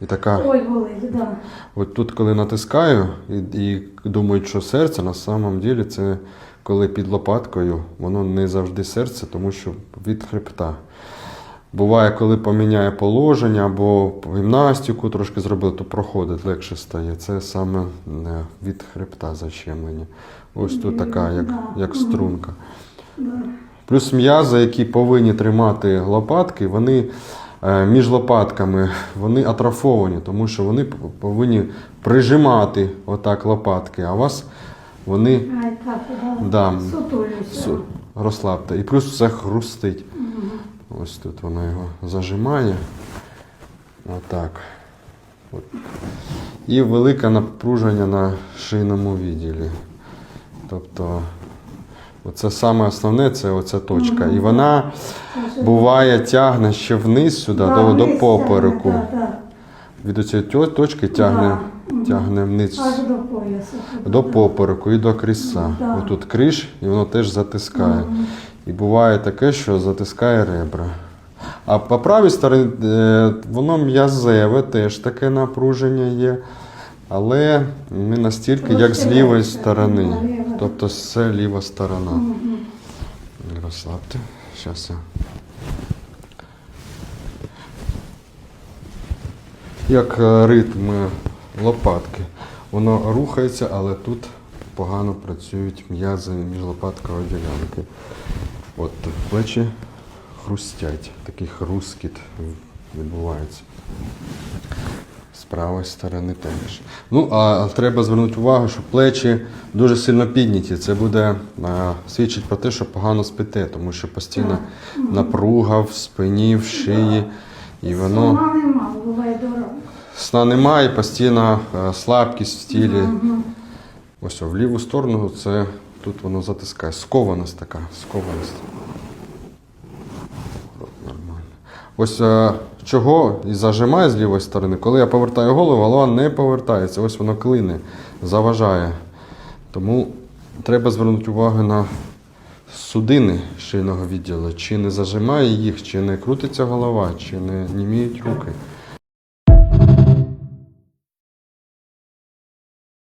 І така, Ой, болить, да. от тут, коли натискаю і, і думають, що серце, на самом ділі це коли під лопаткою, воно не завжди серце, тому що від хребта. Буває, коли поміняє положення або гімнастику трошки зробив, то проходить, легше стає. Це саме е, від хребта защемлення. Ось тут така, як, як струнка. Плюс м'язи, які повинні тримати лопатки, вони між лопатками вони атрофовані, тому що вони повинні прижимати отак лопатки, а у вас вони да. Розслабте. І плюс все хрустить. Ось тут воно його зажимає. Отак. От. І велике напруження на шийному відділі. Тобто, оце саме основне це оця точка. І вона буває тягне ще вниз сюди, Да, до, до вниз попереку. тягне, да, Від оцієї тьо- точки тягне, тягне вниз. Аж до поясу. до попереку і до кріса. Да. Отут криш, і воно теж затискає. І буває таке, що затискає ребра. А по правій стороні е, воно м'язеве, теж таке напруження є. Але не настільки, як з лівої сторони. Тобто це ліва сторона. Розслабте. Зараз я. Як е, ритм е, лопатки. Воно рухається, але тут погано працюють м'язи між лопаткової ділянки. От плечі хрустять. Такий хрускіт відбувається. З правої сторони теж. Ну, а треба звернути увагу, що плечі дуже сильно підняті. Це буде а, свідчить про те, що погано спите, тому що постійно напруга в спині, в шиї. І воно Сама нема, буває дорога. сна немає, постійно е, слабкість в тілі. Ось в ліву сторону це тут воно затискає. Скованість така, скованість. Нормально. Ось е, чого і зажимає з лівої сторони. Коли я повертаю голову, голова не повертається. Ось воно клине, заважає. Тому треба звернути увагу на судини шийного відділу. Чи не зажимає їх, чи не крутиться голова, чи не німіють руки.